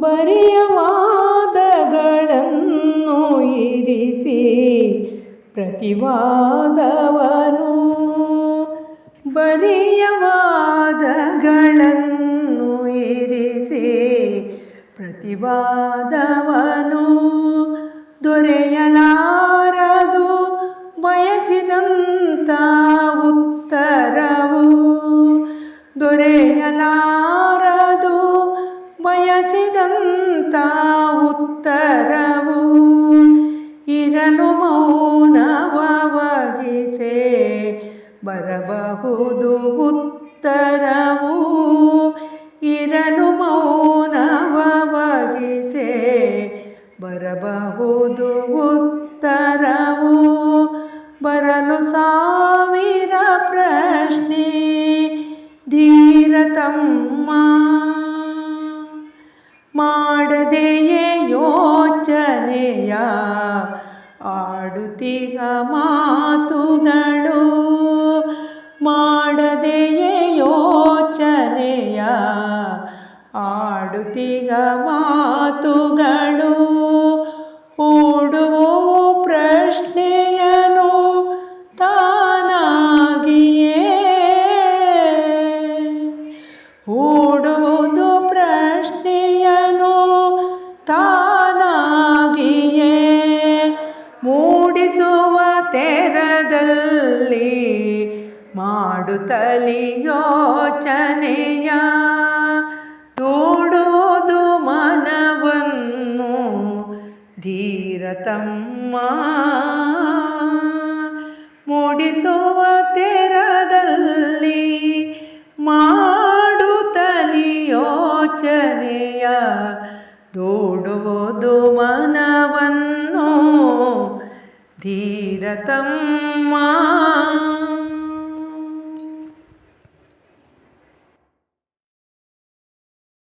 ಬರಿಯ ವಾದಗಳನ್ನು ಇರಿಸಿ ಪ್ರತಿವಾದವನು. ಬರಿಯ ವಾದಗಳನ್ನು ಇರಿಸಿ ಪ್ರತಿವಾದವನು. ದೊರೆಯಲಾರದು ಬಯಸಿದಂಥ ಉತ್ತರವು ದೊರೆಯಲಾರದು ಬಯಸಿದಂಥ ಉತ್ತರವು ಇರಲು ಮೌನವ ವಹಿಸೆ ಬರಬಹುದು ಉತ್ತರವು ಇರಲು ಮೌನವ ವಹಿಸೆ ಬರಬಹುದು ಉತ್ತರವು ಬರಲು ಸಾವಿರ ಪ್ರಶ್ನೆ ಧೀರತಮ್ಮ ಮಾಡದೆಯೇ ಯೋಚನೆಯ ಆಡುತ್ತಿಗ ಮಾತುಗಳು ಮಾಡದೆಯೇ ಯೋಚನೆಯ ಆಡುತ್ತಿಗ ಮಾತುಗಳು ಓಡುವ ಪ್ರಶ್ನೆಯನು ತಾನಾಗಿಯೇ ಓಡುವುದು ತೆರದಲ್ಲಿ ಮಾಡುತ್ತಲಿ ಯೋಚನೆಯ ತೋಡುವುದು ಮನವನ್ನು ಧೀರತಮ್ಮ ಮೂಡಿಸುವ ತೆರದಲ್ಲಿ ಮಾಡುತ್ತಲಿಯೋಚನೆಯ ದೋಡುವುದು ಮನವನ್ನು धीरतं मा